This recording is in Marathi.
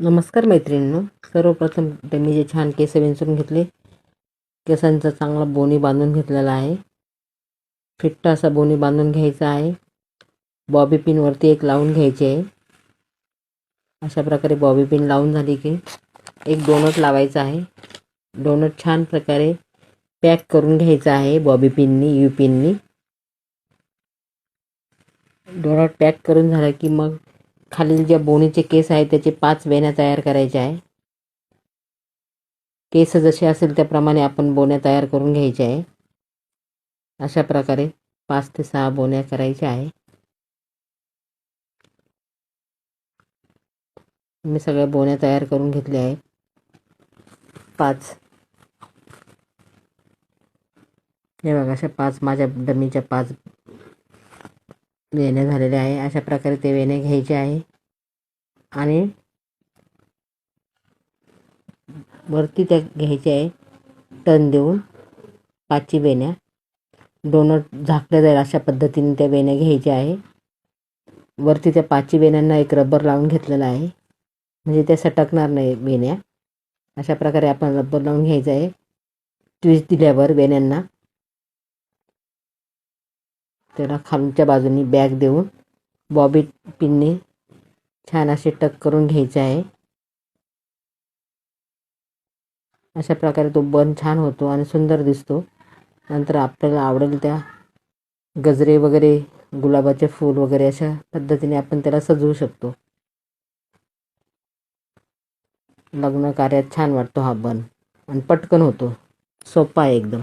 नमस्कार मैत्रिणींनो. सर्वप्रथम त्यांनी मी जे छान केस विंचून घेतले केसांचा चांगला बोनी बांधून घेतलेला आहे. फिट्ट असा बोनी बांधून घ्यायचा आहे. बॉबी पिनवरती एक लावून घ्यायची आहे. अशा प्रकारे बॉबी पिन लावून झाली की एक डोनट लावायचा आहे. डोनट छान प्रकारे पॅक करून घ्यायचा आहे बॉबी पिननी यू पिननी. डोनट पॅक करून झाला की मग खालील ज्या बोनीचे केस आहेत त्याचे पाच वेण्या तयार करायच्या आहे. केस जसे असेल त्याप्रमाणे आपण बोण्या तयार करून घ्यायच्या आहे. अशा प्रकारे पाच ते सहा बोण्या करायच्या आहे. मी सगळ्या बोण्या तयार करून घेतल्या आहे पाच. हे बघा अशा पाच माझ्या डमीच्या पाच वेण्या झालेल्या आहे. अशा प्रकारे ते वेण्या घ्यायचे आहे. आणि वरती त्या घ्यायच्या आहे. टन देऊन पाचची वेण्या. डोनट झाकल्या जाईल अशा पद्धतीने त्या वेण्या घ्यायच्या आहे. वरती त्या पाचची वेण्यांना एक रबर लावून घेतलेला आहे. म्हणजे त्या सटकणार नाही वेण्या. अशा प्रकारे आपण रबर लावून घ्यायचं आहे. ट्विस्ट दिल्यावर वेण्यांना. त्याला खालच्या बाजूनी बॅग देऊन बॉबी पिनने छान असे टक करून घ्यायचे आहे. अशा प्रकारे तो बन छान होतो आणि सुंदर दिसतो. नंतर आपल्याला आवडेल त्या गजरे वगैरे गुलाबाचे फूल वगैरे अशा पद्धतीने आपण त्याला सजवू शकतो. लग्न कार्यात छान वाटतो हा बन. आणि पटकन होतो. सोपा आहे एकदम.